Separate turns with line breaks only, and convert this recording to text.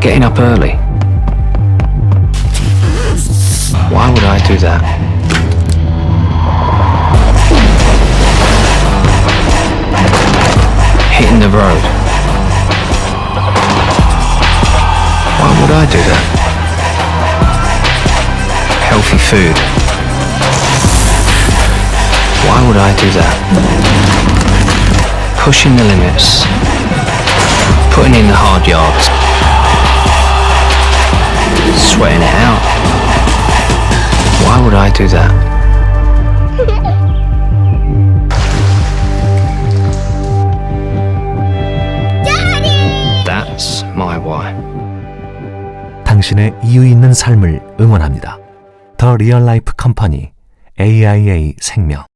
Getting up early. Why would I do that? Hitting the road. Why would I do that? Healthy food. Why would I do that? Pushing the limits. Putting in the hard yards. Sweating it out. Why would I do that? That's my why.
당신의 이유 있는 삶을 응원합니다. 더 리얼 라이프 컴퍼니 AIA 생명